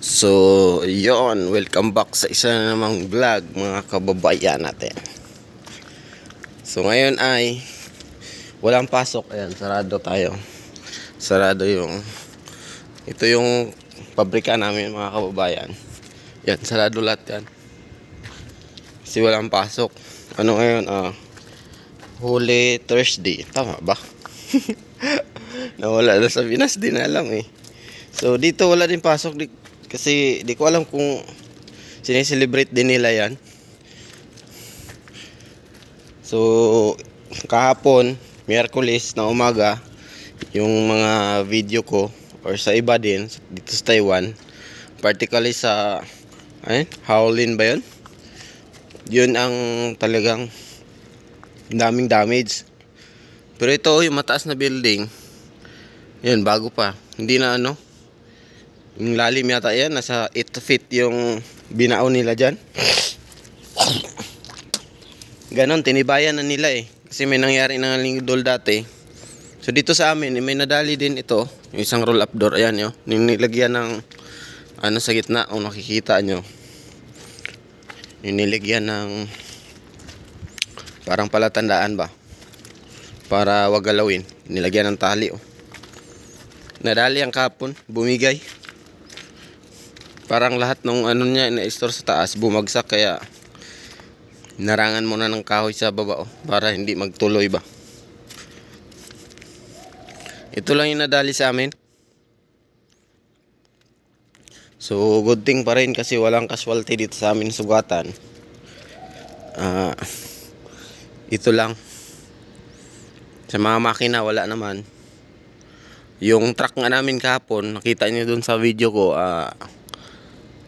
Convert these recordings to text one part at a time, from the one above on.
So, yon welcome back sa isa na namang vlog mga kababayan natin. So, ngayon ay walang pasok. Ayan, sarado tayo. Sarado yung ito yung pabrika namin mga kababayan. Yan, sarado lahat yan. Kasi walang pasok. Ano ngayon? Ah, Holy Thursday. Tama ba? Nawala na sa Pinas, di na alam eh. So dito wala din pasok di, kasi di ko alam kung sineselebrate din nila yan. So kahapon, Miyerkules na umaga, yung mga video ko or sa iba din dito sa Taiwan, particularly sa ay, Howlin ba yun? Yun ang talagang daming damage. Pero ito, yung mataas na building, yun, bago pa. Hindi na ano, yung lalim yata yan, nasa 8 feet yung binaon nila dyan. Ganon, tinibayan na nila eh. Kasi may nangyari na lingdol dati. So dito sa amin, eh, may nadali din ito. Yung isang roll up door, ayan yun. Yung ng ano sa gitna, kung nakikita nyo. Yung ng parang palatandaan ba? Para wag galawin. Nilagyan ng tali oh. Nadali ang kapon, bumigay. Parang lahat ng ano niya ina-store sa taas, bumagsak kaya narangan mo na ng kahoy sa baba oh, para hindi magtuloy ba. Ito lang yung nadali sa amin. So good thing pa rin kasi walang casualty dito sa amin sugatan. Ah ito lang. Sa mga makina wala naman. Yung truck nga namin kahapon, nakita niyo dun sa video ko, ah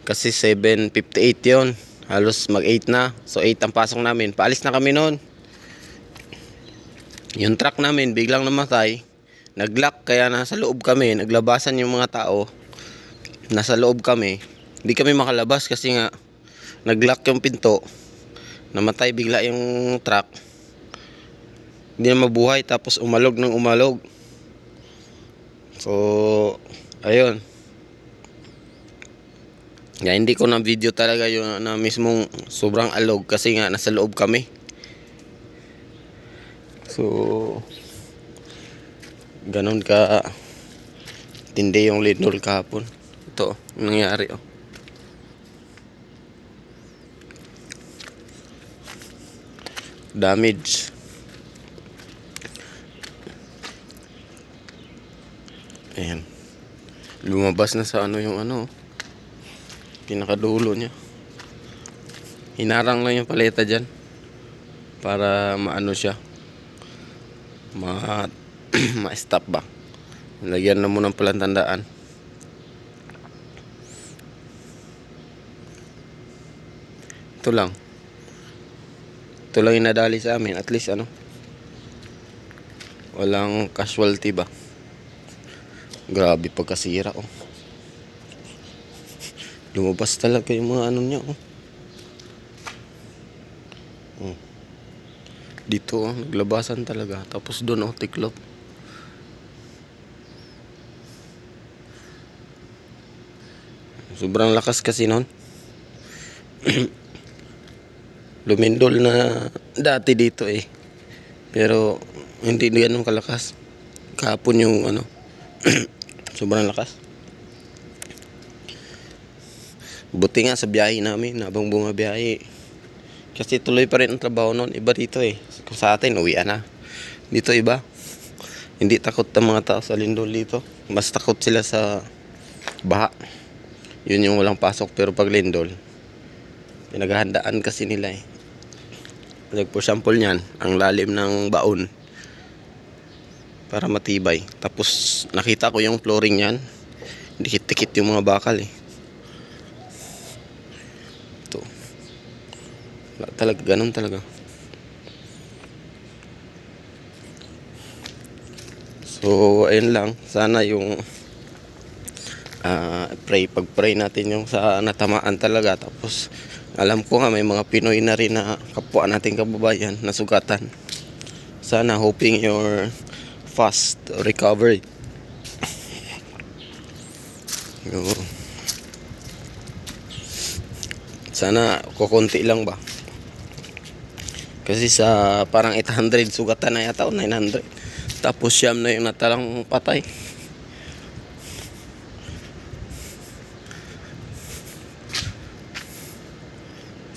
kasi 7.58 yon Halos mag-8 na. So 8 ang pasok namin. Paalis na kami noon. Yung truck namin biglang namatay. Naglock kaya nasa loob kami. Naglabasan yung mga tao. Nasa loob kami. Hindi kami makalabas kasi nga naglock yung pinto. Namatay bigla yung truck. Hindi na mabuhay tapos umalog ng umalog. So, ayun. Nga hindi ko na video talaga yung na mismong sobrang alog kasi nga nasa loob kami. So, ganon ka tindi yung lindol kahapon. Ito, nangyari oh. Damage. Ayan. Lumabas na sa ano yung ano. oh. Pinakadulo niya. Hinarang lang yung paleta dyan. Para maano siya. Ma ma-stop ba. Lagyan na mo ng palantandaan. Ito lang. Ito lang yung sa amin. At least ano. Walang casualty ba. Grabe pagkasira oh. Lumabas talaga yung mga ano niya oh. oh. Dito oh, naglabasan talaga. Tapos doon oh, tiklop. Sobrang lakas kasi noon. Lumindol na dati dito eh. Pero hindi ganun kalakas. Kahapon yung ano, sobrang lakas. Buti nga sa biyahe namin, habang bumabiyahe. Kasi tuloy pa rin ang trabaho noon. Iba dito eh. Kung sa atin, uwian na. Dito iba. Hindi takot ang mga tao sa lindol dito. Mas takot sila sa baha. Yun yung walang pasok. Pero pag lindol, pinaghahandaan kasi nila eh. Like for example niyan, ang lalim ng baon para matibay. Tapos nakita ko yung flooring niyan. Dikit-dikit yung mga bakal eh. Ito. Wala talaga, ganun talaga. So, ayun lang. Sana yung ah pray, pag-pray natin yung sa natamaan talaga. Tapos, alam ko nga may mga Pinoy na rin na kapwa nating kababayan na sugatan. Sana hoping your fast recovery. Yo. Sana kukunti lang ba. Kasi sa parang 800 sugatan na yata o 900. Tapos siyam na yung natalang patay.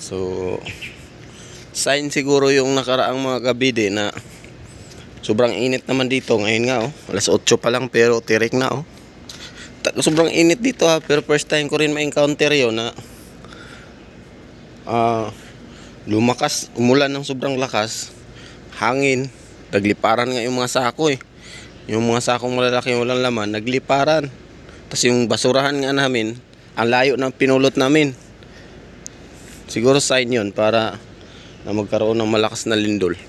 So, sign siguro yung nakaraang mga gabi din na sobrang init naman dito. Ngayon nga oh, alas 8 pa lang pero tirik na oh. Sobrang init dito ha, pero first time ko rin ma-encounter yun na ah lumakas, umulan ng sobrang lakas, hangin, nagliparan nga yung mga sako eh. Yung mga sakong malalaki yung walang laman, nagliparan. Tapos yung basurahan nga namin, ang layo ng pinulot namin. Siguro sign yun para na magkaroon ng malakas na lindol.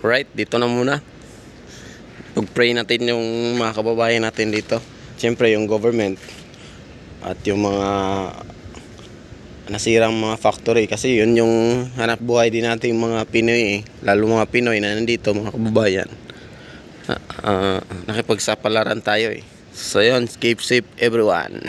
Right, dito na muna. Pag-pray natin yung mga kababayan natin dito. Siyempre yung government at yung mga nasirang mga factory kasi yun yung hanap buhay din natin yung mga Pinoy eh. Lalo mga Pinoy na nandito, mga kababayan. Ah, nakipagsapalaran tayo eh. So yun, keep safe everyone.